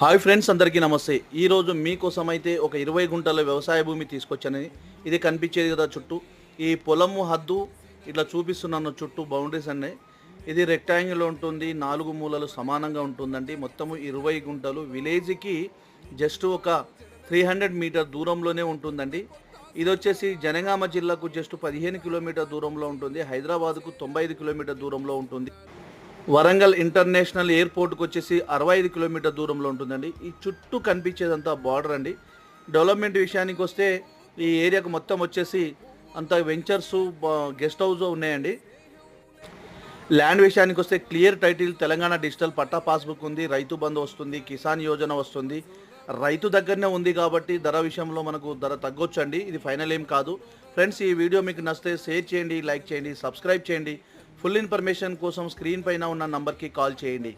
Hi friends అందరికీ నమస్తే. ఈరోజు మీకోసం అయితే ఒక ఇరవై గుంటల వ్యవసాయ భూమి తీసుకొచ్చానని. ఇది కనిపించేది కదా చుట్టూ. ఈ పొలము హద్దు ఇట్లా చూపిస్తున్నాను చుట్టూ బౌండరీస్ అన్నీ. ఇది రెక్టాంగిల్ ఉంటుంది నాలుగు మూలలు సమానంగా ఉంటుందండి. మొత్తము ఇరవై గుంటలు. విలేజ్కి జస్ట్ ఒక త్రీ హండ్రెడ్ మీటర్ దూరంలోనే ఉంటుందండి. ఇది వచ్చేసి జనగామ జిల్లాకు జస్ట్ పదిహేను కిలోమీటర్ దూరంలో ఉంటుంది. హైదరాబాద్కు తొంభై ఐదు కిలోమీటర్ దూరంలో ఉంటుంది. వరంగల్ ఇంటర్నేషనల్ ఎయిర్పోర్ట్కి వచ్చేసి అరవై ఐదు కిలోమీటర్ దూరంలో ఉంటుందండి. ఈ చుట్టూ కనిపించేదంతా బార్డర్ అండి. డెవలప్మెంట్ విషయానికి వస్తే ఈ ఏరియాకు మొత్తం వచ్చేసి అంత వెంచర్స్ గెస్ట్ హౌస్ ఉన్నాయండి. ల్యాండ్ విషయానికి వస్తే clear title Telangana digital patta passbook ఉంది రైతు బంధు వస్తుంది కిసాన్ యోజన వస్తుంది. రైతు దగ్గరనే ఉంది కాబట్టి ధర విషయంలో మనకు ధర తగ్గొచ్చండి. ఇది ఫైనల్ ఏం కాదు. ఫ్రెండ్స్ ఈ వీడియో మీకు నచ్చితే షేర్ చేయండి లైక్ చేయండి సబ్స్క్రైబ్ చేయండి. ఫుల్ ఇన్ఫర్మేషన్ కోసం స్క్రీన్ పైన ఉన్న నంబర్కి కాల్ చేయండి.